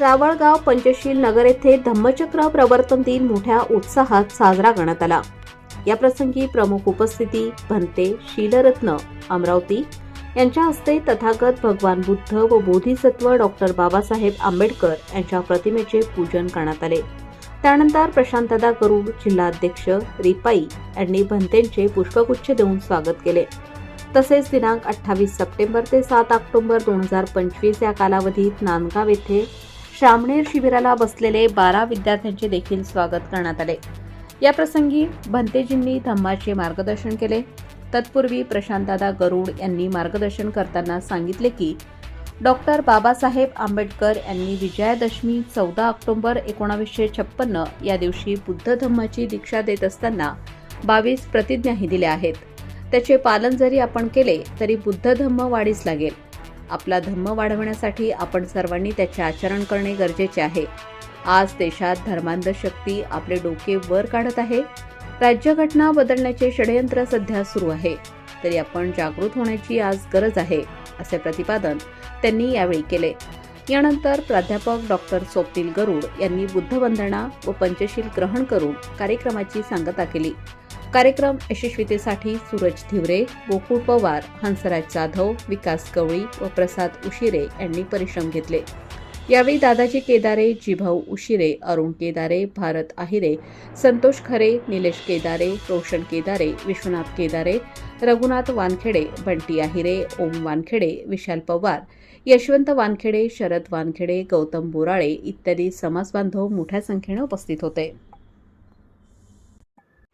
रावळगाव पंचशील नगर येथे धम्मचक्र प्रवर्तन दिन मोठ्या उत्साहात साजरा करण्यात आला. या प्रसंगी प्रमुख उपस्थिती भंते शीलरत्न अमरावती यांच्या हस्ते तथागत भगवान बुद्ध व बोधिसत्व डॉक्टर बाबासाहेब आंबेडकर यांच्या प्रतिमेचे पूजन करण्यात आले. त्यानंतर प्रशांतदा गरुड जिल्हाध्यक्ष रिपाई यांनी भंतेंचे पुष्पगुच्छ देऊन स्वागत केले. तसेच दिनांक अठ्ठावीस सप्टेंबर ते सात ऑक्टोबर दोन हजार पंचवीस या कालावधीत नांदगाव येथे श्रामणेर शिबिराला बसलेले बारा विद्यार्थ्यांचे देखील स्वागत करण्यात आले. या प्रसंगी भंतेजींनी धम्माचे मार्गदर्शन केले. तत्पूर्वी प्रशांतदादा गरुड यांनी मार्गदर्शन करताना सांगितले की डॉक्टर बाबासाहेब आंबेडकर यांनी विजयादशमी चौदा ऑक्टोबर एकोणावीसशे छप्पन्न या दिवशी बुद्ध धम्माची दीक्षा देत असताना बावीस प्रतिज्ञाही दिल्या आहेत. त्याचे पालन जरी आपण केले तरी बुद्ध धम्म वाढीस लागेल. आपला धम्म वाढवण्यासाठी आपण सर्वांनी त्याचे आचरण करणे गरजेचे आहे. आज देशात धर्मांध शक्ती आपले डोके वर काढत आहे. राज्यघटना बदलण्याचे षडयंत्र सध्या सुरू आहे. तरी आपण जागृत होण्याची आज गरज आहे असे प्रतिपादन त्यांनी यावेळी केले. यानंतर प्राध्यापक डॉक्टर स्वप्नील गरुड यांनी बुद्धवंदना व पंचशील ग्रहण करून कार्यक्रमाची सांगता केली. कार्यक्रम यशस्वीतेसाठी सूरज धिवरे गोकुळ पवार हंसराज जाधव विकास गवळी व प्रसाद उशिरे यांनी परिश्रम घेतले. यावेळी दादाजी केदारे जिभाऊ उशिरे अरुण केदारे भारत आहिरे संतोष खरे निलेश केदारे रोशन केदारे विश्वनाथ केदारे रघुनाथ वानखेडे बंटी आहिरे ओम वानखेडे विशाल पवार यशवंत वानखेडे शरद वानखेडे गौतम बोराळे इत्यादी समाजबांधव मोठ्या संख्येनं उपस्थित होते.